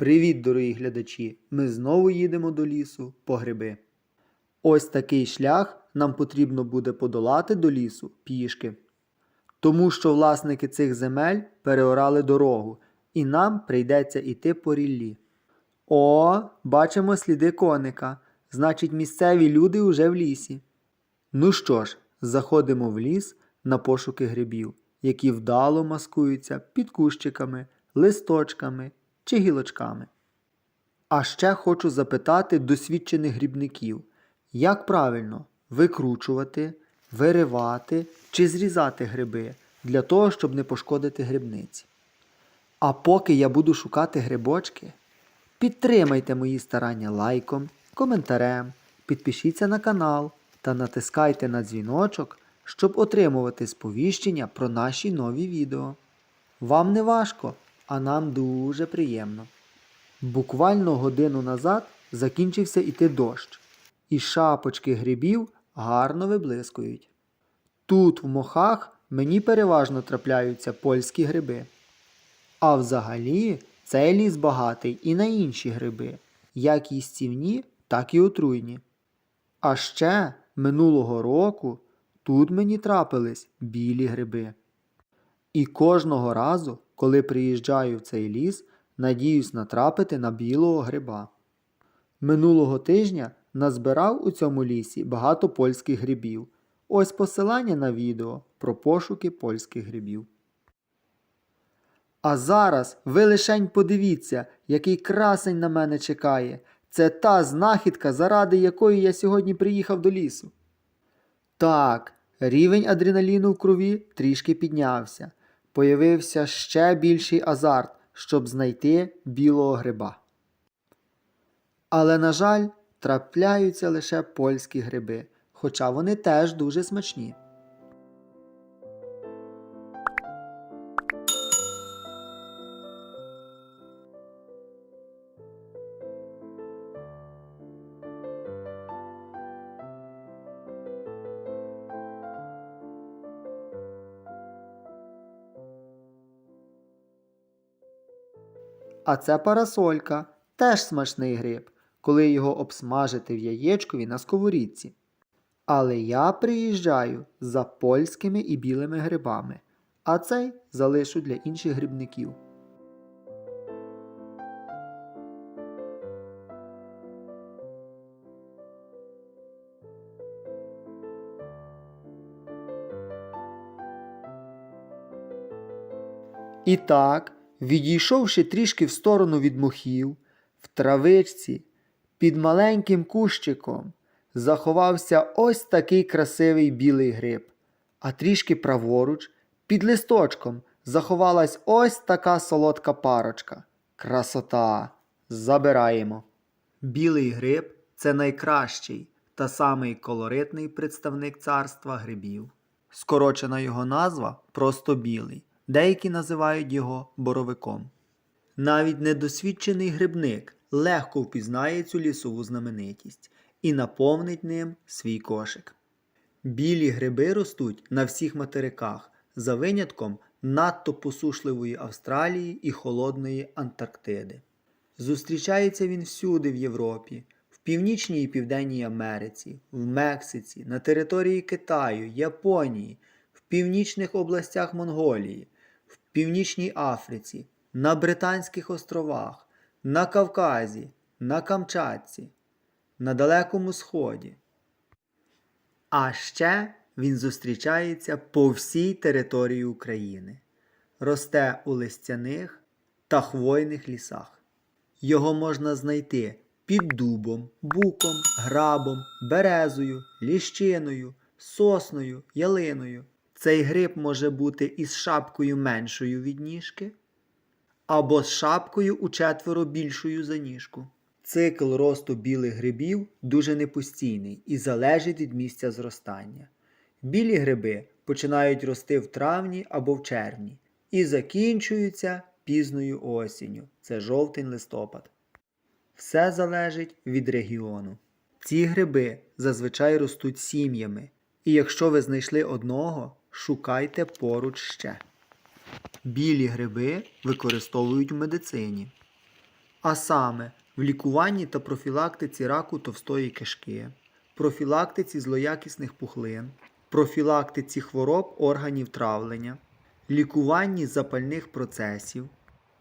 Привіт, дорогі глядачі! Ми знову їдемо до лісу по гриби. Ось такий шлях нам потрібно буде подолати до лісу пішки. Тому що власники цих земель переорали дорогу, і нам прийдеться йти по ріллі. О, бачимо сліди коника. Значить, місцеві люди уже в лісі. Ну що ж, заходимо в ліс на пошуки грибів, які вдало маскуються під кущиками, листочками чи гілочками. А ще хочу запитати досвідчених грибників, як правильно викручувати, виривати чи зрізати гриби для того, щоб не пошкодити грибниці. А поки я буду шукати грибочки, підтримайте мої старання лайком, коментарем, підпишіться на канал та натискайте на дзвіночок, щоб отримувати сповіщення про наші нові відео. Вам не важко, а нам дуже приємно. Буквально годину назад закінчився іти дощ, і шапочки грибів гарно виблискують. Тут, в мохах, мені переважно трапляються польські гриби. А взагалі цей ліс багатий і на інші гриби, як їстівні, так і отруйні. А ще минулого року тут мені трапились білі гриби. І кожного разу, коли приїжджаю в цей ліс, надіюсь натрапити на білого гриба. Минулого тижня назбирав у цьому лісі багато польських грибів. Ось посилання на відео про пошуки польських грибів. А зараз ви лишень подивіться, який красень на мене чекає. Це та знахідка, заради якої я сьогодні приїхав до лісу. Так, рівень адреналіну в крові трішки піднявся. Появився ще більший азарт, щоб знайти білого гриба. Але, на жаль, трапляються лише польські гриби, хоча вони теж дуже смачні. А це парасолька, теж смачний гриб, коли його обсмажити в яєчкові на сковорідці. Але я приїжджаю за польськими і білими грибами, а цей залишу для інших грибників. І так, відійшовши трішки в сторону від мохів, в травичці, під маленьким кущиком, заховався ось такий красивий білий гриб, а трішки праворуч, під листочком, заховалась ось така солодка парочка. Красота! Забираємо. Білий гриб це найкращий та самий колоритний представник царства грибів. Скорочена його назва просто білий. Деякі називають його боровиком. Навіть недосвідчений грибник легко впізнає цю лісову знаменитість і наповнить ним свій кошик. Білі гриби ростуть на всіх материках, за винятком надто посушливої Австралії і холодної Антарктиди. Зустрічається він всюди в Європі, в Північній і Південній Америці, в Мексиці, на території Китаю, Японії, в північних областях Монголії, Північній Африці, на Британських островах, на Кавказі, на Камчатці, на Далекому Сході. А ще він зустрічається по всій території України, росте у листяних та хвойних лісах. Його можна знайти під дубом, буком, грабом, березою, ліщиною, сосною, ялиною. Цей гриб може бути із шапкою меншою від ніжки, або з шапкою у четверо більшою за ніжку. Цикл росту білих грибів дуже непостійний і залежить від місця зростання. Білі гриби починають рости в травні або в червні і закінчуються пізною осінню це жовтень-листопад. Все залежить від регіону. Ці гриби зазвичай ростуть сім'ями, і якщо ви знайшли одного, шукайте поруч ще. Білі гриби використовують в медицині. а саме в лікуванні та профілактиці раку товстої кишки, профілактиці злоякісних пухлин, профілактиці хвороб органів травлення, лікуванні запальних процесів,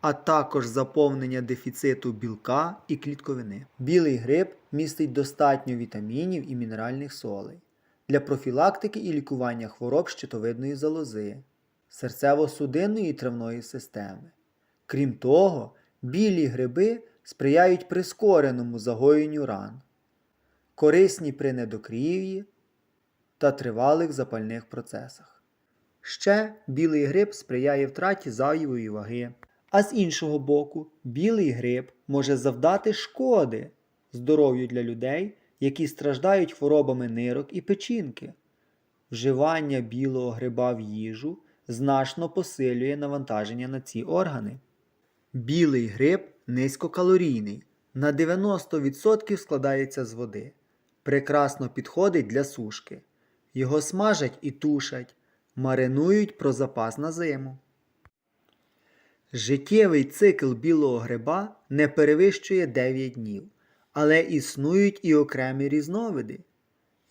а також заповнення дефіциту білка і клітковини. Білий гриб містить достатньо вітамінів і мінеральних солей для профілактики і лікування хвороб щитовидної залози, серцево-судинної травної системи. Крім того, білі гриби сприяють прискореному загоєнню ран, корисні при недокрів'ї та тривалих запальних процесах. Ще білий гриб сприяє втраті зайвої ваги. А з іншого боку, білий гриб може завдати шкоди здоров'ю для людей, які страждають хворобами нирок і печінки. Вживання білого гриба в їжу значно посилює навантаження на ці органи. Білий гриб низькокалорійний, на 90% складається з води. Прекрасно підходить для сушки. Його смажать і тушать, маринують про запас на зиму. Життєвий цикл білого гриба не перевищує 9 днів, але існують і окремі різновиди,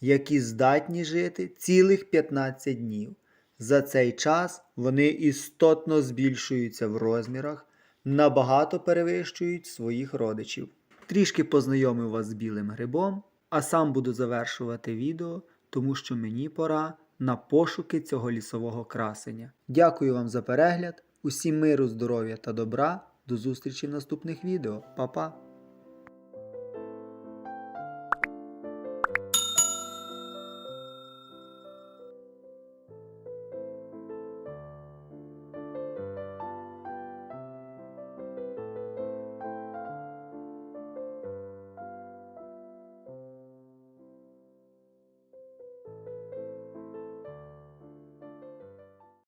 які здатні жити цілих 15 днів. За цей час вони істотно збільшуються в розмірах, набагато перевищують своїх родичів. Трішки познайомив вас з білим грибом, а сам буду завершувати відео, тому що мені пора на пошуки цього лісового красення. Дякую вам за перегляд, усім миру, здоров'я та добра. До зустрічі в наступних відео. Па-па!